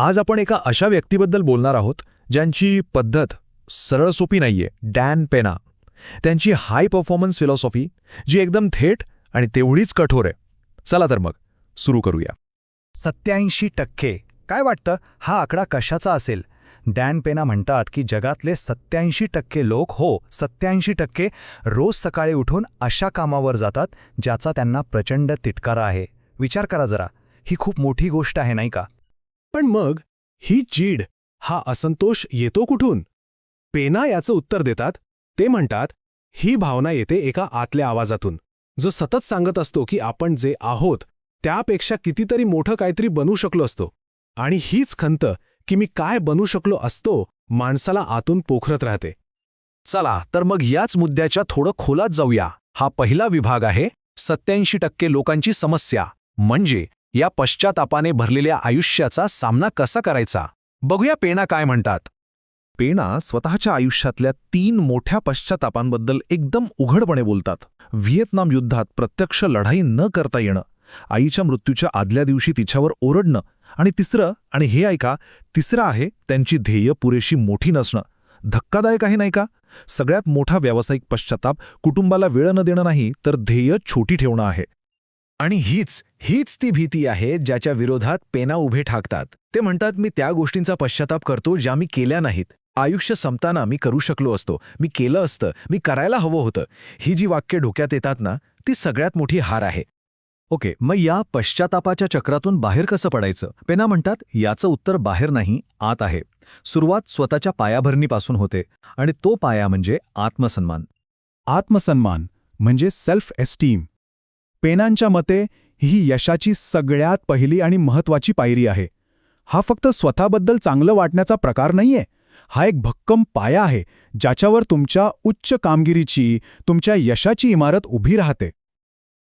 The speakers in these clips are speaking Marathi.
आज आपण एका अशा व्यक्तीबद्दल बोलणार आहोत ज्यांची पद्धत सरळ सोपी नाहीये. डॅन पेना. त्यांची हाय परफॉर्मन्स फिलॉसॉफी जी एकदम थेट आणि तेवढीच कठोर आहे. चला तर मग सुरू करूया. सत्याऐंशी टक्के. काय वाटतं? हा आकडा कशाचा असेल? डॅन पेना म्हणतात की जगातले सत्याऐंशी टक्के लोक हो सत्याऐंशी टक्के रोज सकाळी उठून अशा कामावर जातात ज्याचा त्यांना प्रचंड तिटकारा आहे. विचार करा जरा. ही खूप मोठी गोष्ट आहे नाही का? पण मग ही चीड हा असंतोष येतो कुठून? पेना याचं उत्तर देतात ते म्हणतात ही भावना येते एका आतल्या आवाजातून जो सतत सांगत असतो की आपण जे आहोत त्यापेक्षा कितीतरी मोठं काहीतरी बनू शकलो असतो. आणि हीच खंत की मी काय बनू शकलो असतो माणसाला आतून पोखरत राहते. चला तर मग याच मुद्द्याच्या थोडं खोलात जाऊया. हा पहिला विभाग आहे सत्याऐंशी टक्के लोकांची समस्या. म्हणजे या पश्चातापाने भरलेल्या आयुष्याचा सामना कसा करायचा? बघूया पेणा काय म्हणतात. पेणा स्वतःच्या आयुष्यातल्या तीन मोठ्या पश्चातापांबद्दल एकदम उघडपणे बोलतात. व्हिएतनाम युद्धात प्रत्यक्ष लढाई न करता येणं आईच्या मृत्यूच्या आदल्या दिवशी तिच्यावर ओरडणं आणि तिसरं आणि हे ऐका तिसरं आहे त्यांची ध्येय पुरेशी मोठी नसणं. धक्कादायक आहे नाही का? सगळ्यात मोठा व्यावसायिक पश्चाताप कुटुंबाला वेळ न देणं नाही तर ध्येय छोटी ठेवणं आहे. आणि हीच हीच ती भीती आहे ज्याच्या विरोधात पेना उभे ठाकतात. ते म्हणतात मी त्या गोष्टींचा पश्चाताप करतो ज्या मी केल्या नाहीत. आयुष्य संपताना मी करू शकलो असतो. मी केलं असतं. मी करायला हवं होतं. ही जी वाक्य डोक्यात येतात ना ती सगळ्यात मोठी हार आहे. ओके मग या पश्चातापाच्या चक्रातून बाहेर कसं पडायचं? पेना म्हणतात याचं उत्तर बाहेर नाही आत आहे. सुरुवात स्वतःच्या पायाभरणीपासून होते आणि तो पाया म्हणजे आत्मसन्मान. आत्मसन्मान म्हणजे सेल्फ एस्टीम पेनांच्या मते ही यशाची सगळ्यात पहिली आणि महत्वाची पायरी आहे. हा फक्त स्वतःबद्दल चांगलं वाटण्याचा प्रकार नाहीये. हा एक भक्कम पाया आहे ज्याच्यावर तुमच्या उच्च कामगिरीची तुमच्या यशाची इमारत उभी राहते.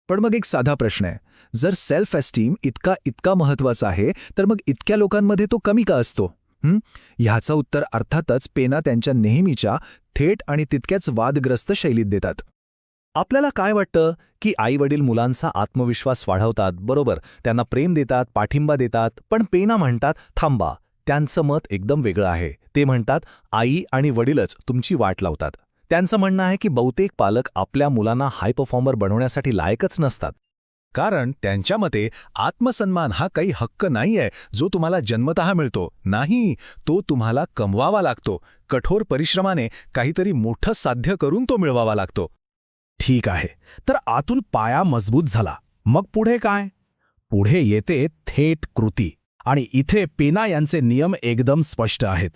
पण मग एक साधा प्रश्न आहे. जर सेल्फ एस्टीम इतका इतका महत्त्वाचा आहे तर मग इतक्या लोकांमध्ये तो कमी का असतो? ह्याचं उत्तर अर्थातच पेना त्यांच्या नेहमीच्या थेट आणि तितक्याच वादग्रस्त शैलीत देतात. आपल्याला काय वाटतं की आई वडील मुलांचा आत्मविश्वास वाढवतात बरोबर? त्यांना प्रेम देतात पाठिंबा देतात पण पेना म्हणतात थांबा त्यांचं मत एकदम वेगळं आहे. ते म्हणतात आई आणि वडीलच तुमची वाट लावतात. त्यांचं म्हणणं आहे की बहुतेक पालक आपल्या मुलांना हाय परफॉर्मर बनवण्यासाठी लायकच नसतात. कारण त्यांच्या मते आत्मसन्मान हा काही हक्क नाहीये जो तुम्हाला जन्मतः मिळतो. नाही तो तुम्हाला कमवावा लागतो. कठोर परिश्रमाने काहीतरी मोठं साध्य करून तो मिळवावा लागतो. ठीक आहे. तर आतून पाया मजबूत झाला. मग पुढे काय? पुढे येते थेट कृती. आणि इथे पेना यांचे नियम एकदम स्पष्ट आहेत.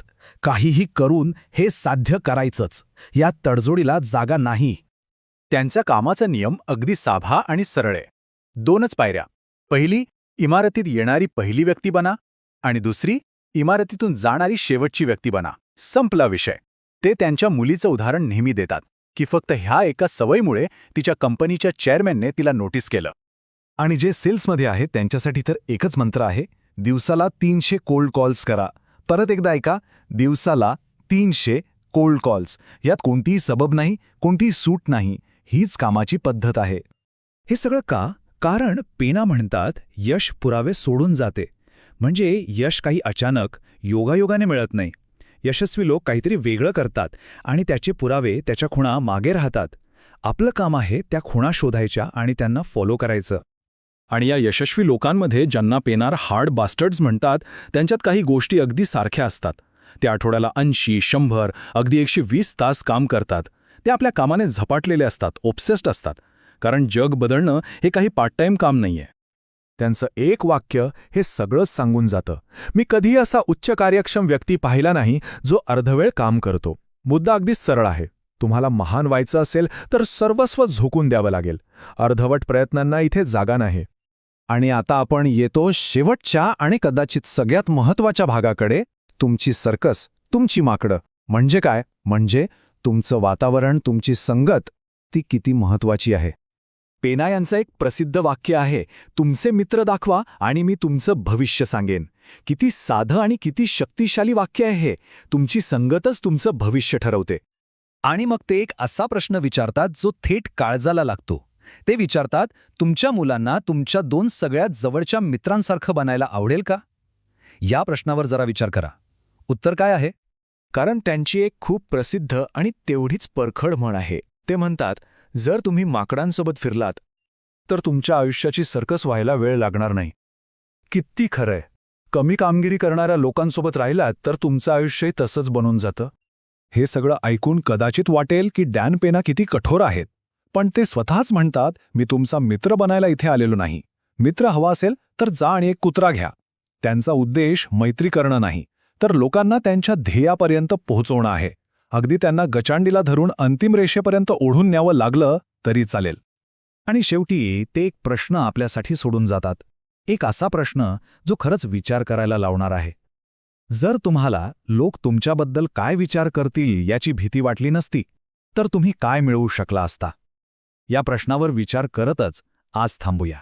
काहीही करून हे साध्य करायचंच. या तडजोडीला जागा नाही. त्यांच्या कामाचा नियम अगदी साभा आणि सरळ आहे. दोनच पायऱ्या. पहिली इमारतीत येणारी पहिली व्यक्ती बना. आणि दुसरी इमारतीतून जाणारी शेवटची व्यक्ती बना. संपला विषय. ते त्यांच्या मुलीचं उदाहरण नेहमी देतात. की फक्त ह्या एका सवयीमुळे तिच्या कंपनीच्या चेअरमॅनने तिला नोटीस केलं. आणि जे सेल्समध्ये आहेत त्यांच्यासाठी तर एकच मंत्र आहे दिवसाला तीनशे कोल्ड कॉल्स करा. परत एकदा ऐका दिवसाला तीनशे कोल्ड कॉल्स. यात कोणतीही सबब नाही कोणतीही सूट नाही हीच कामाची पद्धत आहे. हे सगळं का? कारण पेना म्हणतात यश पुरावे सोडून जाते. म्हणजे यश काही अचानक योगायोगाने मिळत नाही. यशस्वी लोक काहीतरी वेगळं करतात आणि त्याचे पुरावे त्याच्या खुणा मागे राहतात. आपलं काम आहे त्या खुणा शोधायच्या आणि त्यांना फॉलो करायचं. आणि या यशस्वी लोकांमध्ये ज्यांना पेनार हार्ड बास्टर्ड्स म्हणतात त्यांच्यात काही गोष्टी अगदी सारख्या असतात. त्या आठवड्याला ऐंशी शंभर अगदी एकशे वीस तास काम करतात. ते आपल्या कामाने झपाटलेले असतात ओब्सेस्ड असतात. कारण जग बदलणं हे काही पार्ट टाईम काम नाहीये. त्यांचं एक वाक्य हे सगळंच सांगून जातं. मी कधीही असा उच्च कार्यक्षम व्यक्ती पाहिला नाही जो अर्धवेळ काम करतो. मुद्दा अगदी सरळ आहे. तुम्हाला महान व्हायचं असेल तर सर्वस्व झोकून द्यावं लागेल. अर्धवट प्रयत्नांना इथे जागा नाही. आणि आता आपण येतो शेवटच्या आणि कदाचित सगळ्यात महत्त्वाच्या भागाकडे. तुमची सर्कस तुमची माकडं. म्हणजे काय? म्हणजे तुमचं वातावरण तुमची संगत ती किती महत्वाची आहे? पेना यांचं एक प्रसिद्ध वाक्य आहे तुमचे मित्र दाखवा आणि मी तुमचं भविष्य सांगेन. किती साधं आणि किती शक्तिशाली वाक्य आहे हे. तुमची संगतच तुमचं भविष्य ठरवते. आणि मग ते एक असा प्रश्न विचारतात जो थेट काळजाला लागतो. ते विचारतात तुमच्या मुलांना तुमच्या दोन सगळ्यात जवळच्या मित्रांसारखं बनायला आवडेल का? या प्रश्नावर जरा विचार करा. उत्तर काय आहे? कारण त्यांची एक खूप प्रसिद्ध आणि तेवढीच परखड म्हण आहे. ते म्हणतात जर तुम्ही माकडांसोबत फिरलात तर तुमच्या आयुष्याची सर्कस व्हायला वेळ लागणार नाही. किती खरंय. कमी कामगिरी करणाऱ्या लोकांसोबत राहिलात तर तुमचं आयुष्यही तसंच बनून जातं. हे सगळं ऐकून कदाचित वाटेल की डॅन पेना किती कठोर आहेत. पण ते स्वतःच म्हणतात मी तुमचा मित्र बनायला इथे आलेलो नाही. मित्र हवा असेल तर जा आणि एक कुत्रा घ्या. त्यांचा उद्देश मैत्री करणं नाही तर लोकांना त्यांच्या ध्येयापर्यंत पोहोचवणं आहे. अगदी त्यांना गचांडीला धरून अंतिम रेषेपर्यंत ओढून न्यावं लागलं तरी चालेल. आणि शेवटी ते एक प्रश्न आपल्यासाठी सोडून जातात. एक असा प्रश्न जो खरंच विचार करायला लावणार आहे. जर तुम्हाला लोक तुमच्याबद्दल काय विचार करतील याची भीती वाटली नसती तर तुम्ही काय मिळवू शकला असता? या प्रश्नावर विचार करतच आज थांबूया.